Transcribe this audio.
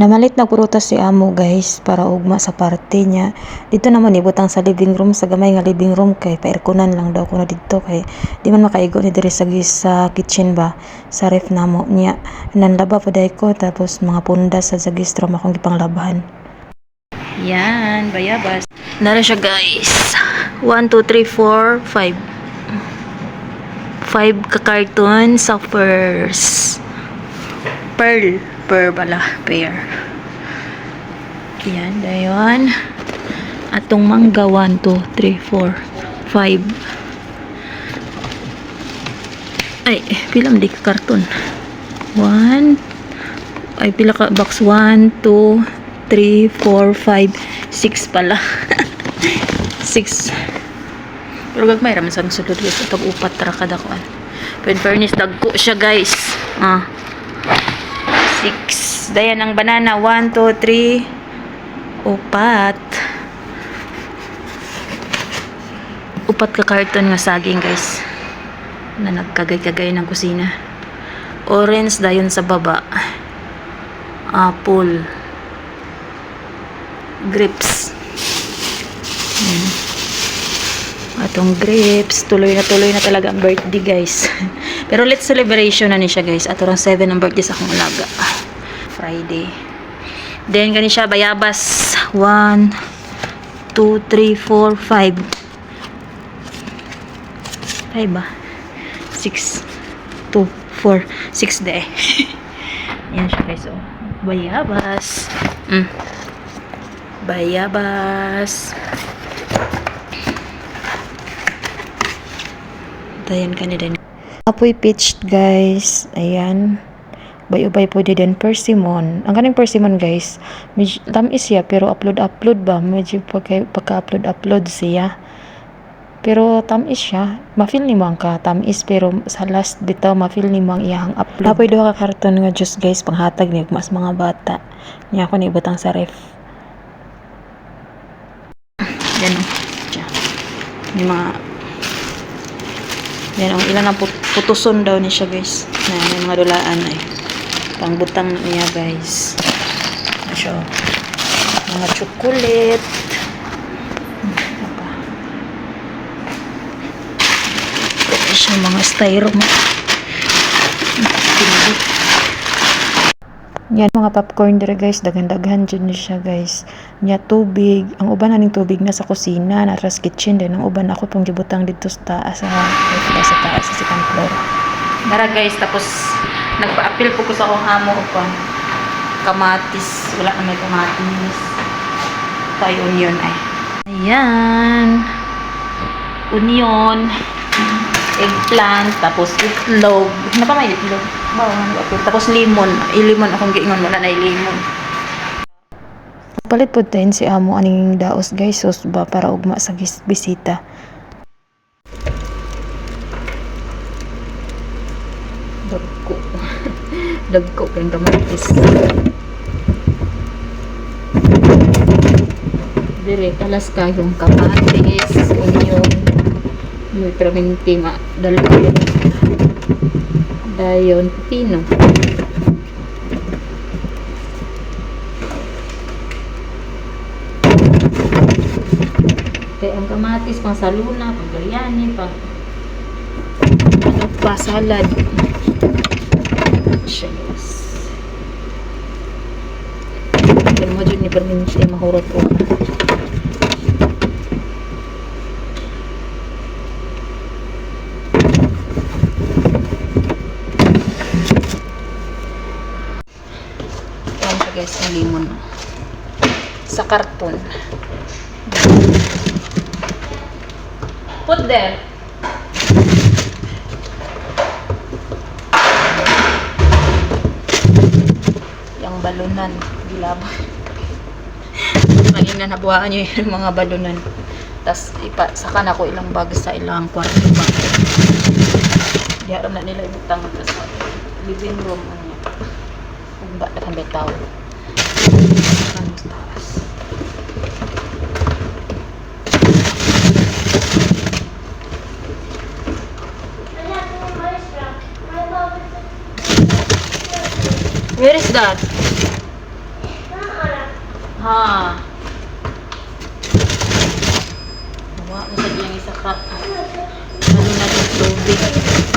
Namalit na prutas si amo guys para ugma sa parte niya. Dito naman ibutang sa living room sa gamay nga living room kay pairkunan lang daw kuno dito kay di man makaigo ni diri sa sa kitchen ba sa ref namo niya. Nanlaba pa day ko tapos mga pundas sa zagistrom akong gipanglabahan. Yan, bayabas. Nara siya guys. 1, 2, 3, 4, 5. 5 ka carton suffers. Pearl. Pearl bala. Pear. Yan, dayon. Atong mangga 1, 2, 3, 4, 5. Ay, pila man di ka karton? 1, ay pila ka box 1, 2, 3, 4, 5, 6 pala. 6. Pero gagmay raman sa sulod guys. Itag upat ra kada kuan. Pero in fairness, dagko siya guys. Ah. 6. Dayan ang banana. 1, 2, 3. Upat. Upat ka karton nga saging guys. Na nagkagay-kagay ng kusina. Orange dayon sa baba. Apple. Grapes. Yan. Atong grapes. Tuloy na tuloy na talaga ang birthday guys. Pero let's celebration na ni siya guys. Ato rang 7 ang birthday sa akong alaga. Friday. Then gani siya bayabas. 1 2 3 4 5 5 ba? 6 2 4 6 de. Yan siya guys. Oh. Bayabas. Mm. Bayabas. Dayan ka din. Apoy pitched guys. Ayan. Bay-ubay po din persimmon. Ang kaning persimmon guys, medyo tamis siya pero upload-upload ba? Medyo pagka, pagka-upload-upload siya. Pero tamis siya. Ma-feel ni mo ang ka tamis pero sa last bitaw ma-feel ni mo ang iyang upload. Apoy duha ka karton nga juice guys panghatag ni mas mga bata. Nya ako ni ibutang sa ref. Yan o. Diyan. Yung mga yan ang ilan ang put- putuson daw ni siya guys. Na may mga dulaan ay pangbutang niya guys. Na siya. Mga chocolate. Hmm, ano mga styro mo. Yan mga popcorn dira guys, daghan-daghan dyan siya guys. Nya tubig, ang uban aning tubig na sa kusina, na sa kitchen din. Ang uban ako pong gibutang dito sa taas sa sa, sa taas sa second floor. Dara guys, tapos nagpa-appeal po ko sa akong amo ko kamatis, wala na may kamatis. Tayo onion ay. Ayan. Onion eggplant, tapos itlog. Ano pa may itlog? Bawa nga okay. Tapos limon. Ilimon akong giingon, wala na limon. Palit po din si amo aning daos guys, sus ba para ugma sa bisita. Dagko. Dagko kayong kamatis. Dire, kalas kayong kamatis, onion, may praminti ma dalawa dayon pino. Kaya ang kamatis pang saluna pang biryani pang ano pa salad. Yes. Pero mo dyan ni praminti mahurot ko Yan siya guys, yung limon. Sa karton. Put there. Yung balunan. Gilabay. Kanina nabuhaan nyo yung mga balunan. Tapos, ipa, saka ko ilang bag sa ilang kwarto ba. Di aram na nila ibutang sa living room akong bitaw. Where is that? Ah. Ha. Nawa mo sa diyang isa crop. Ano na yung tubig?